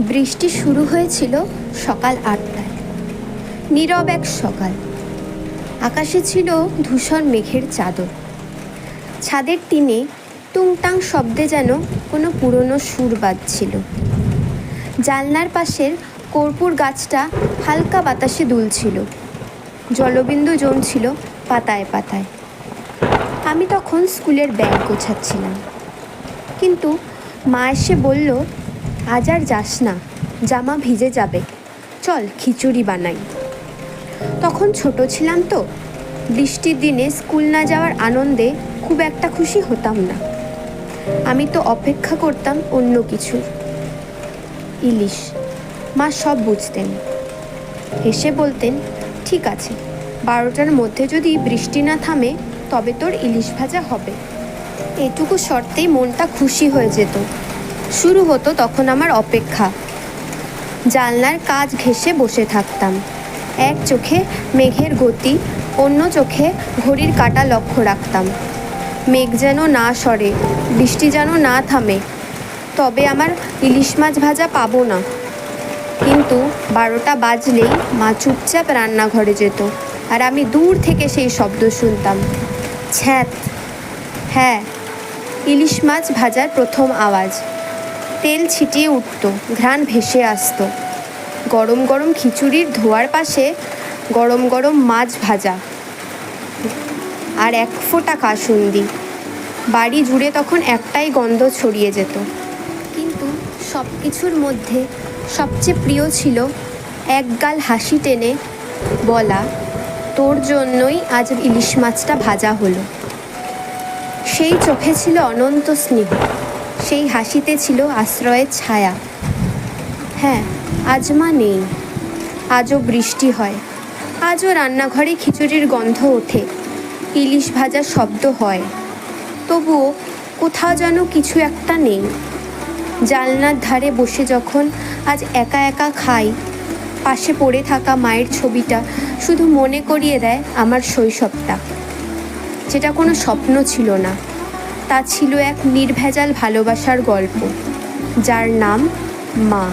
বৃষ্টি শুরু হয়েছিল সকাল আটটায়। নীরব এক সকাল। আকাশে ছিল ধূসর মেঘের চাদর। ছাদের টিনে টুংটাং শব্দে যেন কোনো পুরনো সুর বাজছিল। জানলার পাশের কর্পূর গাছটা হালকা বাতাসে দুলছিল। জলবিন্দু জমছিল পাতায় পাতায়। আমি তখন স্কুলের ব্যাগ গোছাচ্ছিলাম। কিন্তু মা এসে বলল আজ আর যাস না, জামা ভিজে যাবে। চল খিচুড়ি বানাই। তখন ছোট ছিলাম তো, বৃষ্টির দিনে স্কুল না যাওয়ার আনন্দে খুব একটা খুশি হতাম না। আমি তো অপেক্ষা করতাম অন্য কিছু। ইলিশ, মা সব বুঝতেন। হেসে বলতেন, ঠিক আছে, বারোটার মধ্যে যদি বৃষ্টি না থামে, তবে তোর ইলিশ ভাজা হবে। এটুকু শর্তেই মনটা খুশি হয়ে যেত। শুরু হতো তখন আমার অপেক্ষা। জানলার কাজ ঘেঁষে বসে থাকতাম। এক চোখে মেঘের গতি, অন্য চোখে ঘড়ির কাটা লক্ষ্য রাখতাম। মেঘ যেন না সরে, বৃষ্টি যেন না থামে, তবে আমার ইলিশ মাছ ভাজা পাবো না। কিন্তু বারোটা বাজলেই মা চুপচাপ রান্নাঘরে যেত, আর আমি দূর থেকে সেই শব্দ শুনতাম। ছ্যাঁত। হ্যাঁ ইলিশ মাছ ভাজার প্রথম আওয়াজ। তেল ছিটিয়ে উঠত, ঘ্রাণ ভেসে আসতো। গরম গরম খিচুড়ির ধোয়ার পাশে গরম গরম মাছ ভাজা আর এক ফোঁটা কাসুন্দি। বাড়ি জুড়ে তখন একটাই গন্ধ ছড়িয়ে যেত। কিন্তু সব কিছুর মধ্যে সবচেয়ে প্রিয় ছিল এক গাল হাসি টেনে বলা, তোর জন্যই আজ ইলিশ মাছটা ভাজা হলো। সেই চোখে ছিল অনন্ত স্নেহ। সেই হাসিতে ছিল আশ্রয়ের ছায়া। হ্যাঁ আজ মা নেই। আজও বৃষ্টি হয়। আজও রান্নাঘরে খিচুড়ির গন্ধ ওঠে। ইলিশ ভাজার শব্দ হয়। তবুও কোথাও যেন কিছু একটা নেই। জালনার ধারে বসে যখন আজ একা একা খাই, পাশে পড়ে থাকা মায়ের ছবিটা শুধু মনে করিয়ে দেয় আমার শৈশবটা। যেটা কোনো স্বপ্ন ছিল না। তা ছিল এক নির্ভেজাল ভালোবাসার গল্প, যার নাম মা।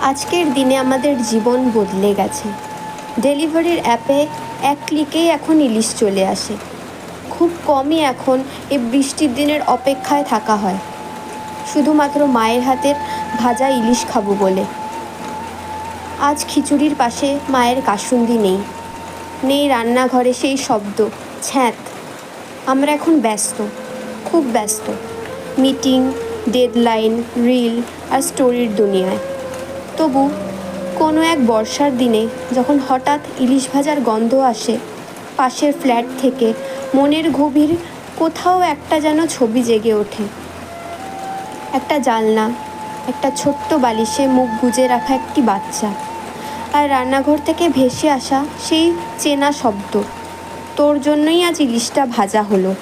আজকের দিনে আমাদের জীবন বদলে গেছে। ডেলিভারির অ্যাপে এক ক্লিকেই এখন ইলিশ চলে আসে। খুব কমই এখন এই বৃষ্টির দিনের অপেক্ষায় থাকা হয়। শুধুমাত্র মায়ের হাতের ভাজা ইলিশ খাব বলে। আজ খিচুড়ির পাশে মায়ের কাসুন্দি নেই। নেই রান্নাঘরে সেই শব্দ, ছ্যাঁত। আমরা এখন ব্যস্ত, খুব ব্যস্ত। মিটিং, ডেডলাইন, রিল আর স্টোরির দুনিয়ায়। তবু কোনো এক বর্ষার দিনে যখন হঠাৎ ইলিশ ভাজার গন্ধ আসে, পাশের ফ্ল্যাট থেকে মনের গভীর কোথাও একটা যেন ছবি জেগে ওঠে। একটা জালনা, একটা ছোট্ট বালিশে মুখ গুজে রাখা একটি বাচ্চা। আর রান্নাঘর থেকে ভেসে আসা সেই চেনা শব্দ। তোর জন্যই আজ ইলিশটা ভাজা হলো।